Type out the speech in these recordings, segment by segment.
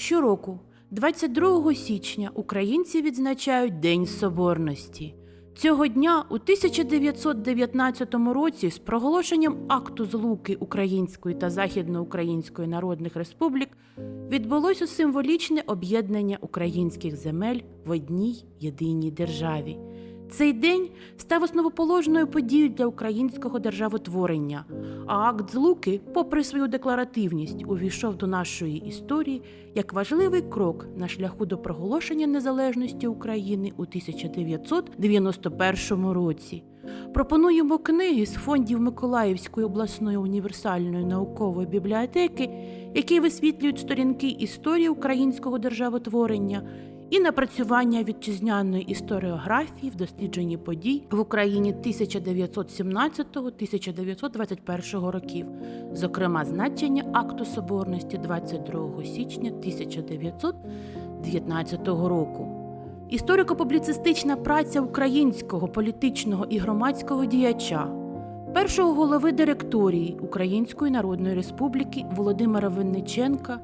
Щороку, 22 січня, українці відзначають День Соборності. Цього дня у 1919 році з проголошенням акту злуки Української та Західноукраїнської народних республік відбулося символічне об'єднання українських земель в одній єдиній державі. Цей день став основоположною подією для українського державотворення, а акт злуки, попри свою декларативність, увійшов до нашої історії як важливий крок на шляху до проголошення незалежності України у 1991 році. Пропонуємо книги з фондів Миколаївської обласної універсальної наукової бібліотеки, які висвітлюють сторінки історії українського державотворення і напрацювання вітчизняної історіографії в дослідженні подій в Україні 1917-1921 років, зокрема значення акту соборності 22 січня 1919 року. Історико-публіцистична праця українського політичного і громадського діяча, першого голови директорії Української Народної Республіки Володимира Винниченка,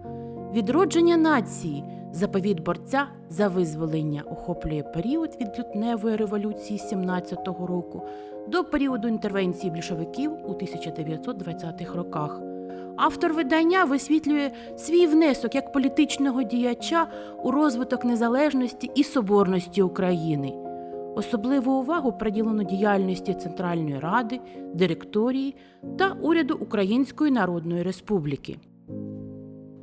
відродження нації, заповіт борця за визволення охоплює період від лютневої революції 17-го року до періоду інтервенції більшовиків у 1920-х роках. Автор видання висвітлює свій внесок як політичного діяча у розвиток незалежності і соборності України. Особливу увагу приділено діяльності Центральної Ради, директорії та уряду Української Народної Республіки.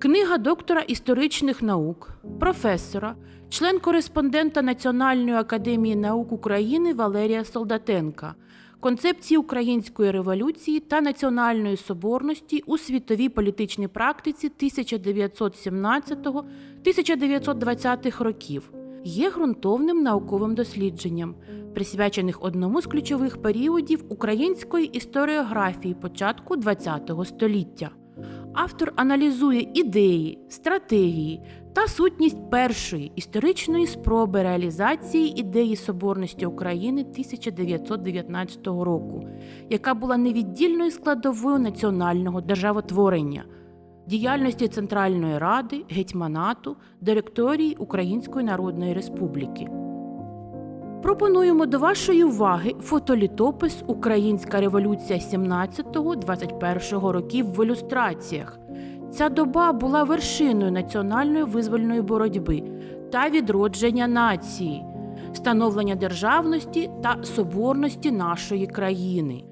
Книга доктора історичних наук, професора, член-кореспондента Національної академії наук України Валерія Солдатенка, концепції української революції та національної соборності у світовій політичній практиці 1917-1920 років. Є ґрунтовним науковим дослідженням, присвячених одному з ключових періодів української історіографії початку ХХ століття. Автор аналізує ідеї, стратегії та сутність першої історичної спроби реалізації ідеї соборності України 1919 року, яка була невіддільною складовою національного державотворення, діяльності Центральної Ради, гетьманату, директорії Української Народної Республіки. Пропонуємо до вашої уваги фотолітопис Українська революція 17-21 років в ілюстраціях. Ця доба була вершиною національної визвольної боротьби та відродження нації, становлення державності та соборності нашої країни.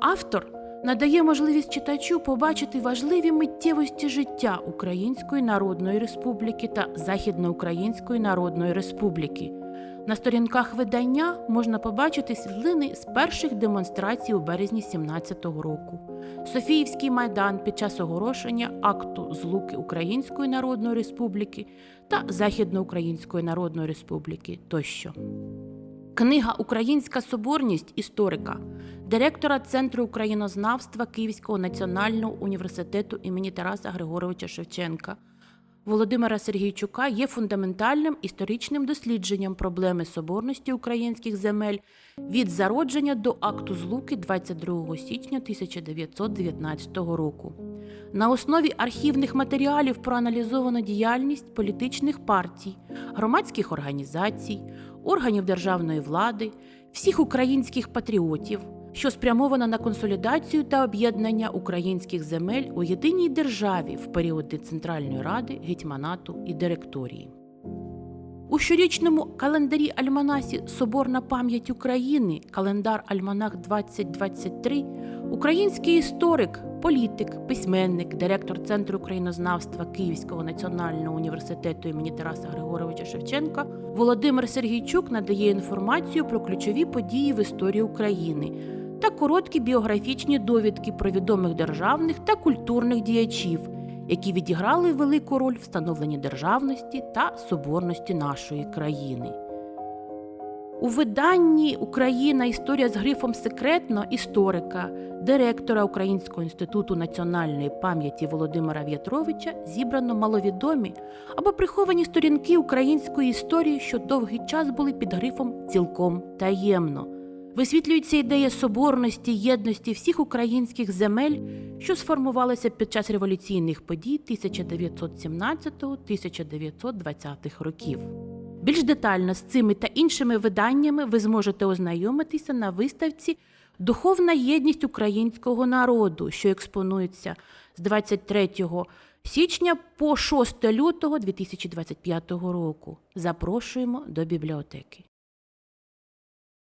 Автор надає можливість читачу побачити важливі миттєвості життя Української Народної Республіки та Західноукраїнської Народної Республіки. На сторінках видання можна побачити світлини з перших демонстрацій у березні 17-го року, Софіївський майдан під час оголошення акту злуки Української Народної Республіки та Західноукраїнської Народної Республіки тощо. Книга Українська соборність історика, директора Центру українознавства Київського національного університету імені Тараса Григоровича Шевченка. Володимира Сергійчука є фундаментальним історичним дослідженням проблеми соборності українських земель від зародження до акту злуки 22 січня 1919 року. На основі архівних матеріалів проаналізовано діяльність політичних партій, громадських організацій, органів державної влади, всіх українських патріотів що спрямована на консолідацію та об'єднання українських земель у єдиній державі в періоди Центральної Ради, гетьманату і директорії. У щорічному календарі Альманасі Соборна пам'ять України, календар Альманах 2023, український історик, політик, письменник, директор Центру українознавства Київського національного університету імені Тараса Григоровича Шевченка Володимир Сергійчук надає інформацію про ключові події в історії України та короткі біографічні довідки про відомих державних та культурних діячів, які відіграли велику роль в становленні державності та соборності нашої країни. У виданні Україна історія з грифом секретно історика, директора Українського інституту національної пам'яті Володимира В'ятровича зібрано маловідомі або приховані сторінки української історії, що довгий час були під грифом цілком таємно. Висвітлюється ідея соборності, єдності всіх українських земель, що сформувалися під час революційних подій 1917-1920 років. Більш детально з цими та іншими виданнями ви зможете ознайомитися на виставці Духовна єдність українського народу, що експонується з 23 січня по 6 лютого 2025 року. Запрошуємо до бібліотеки.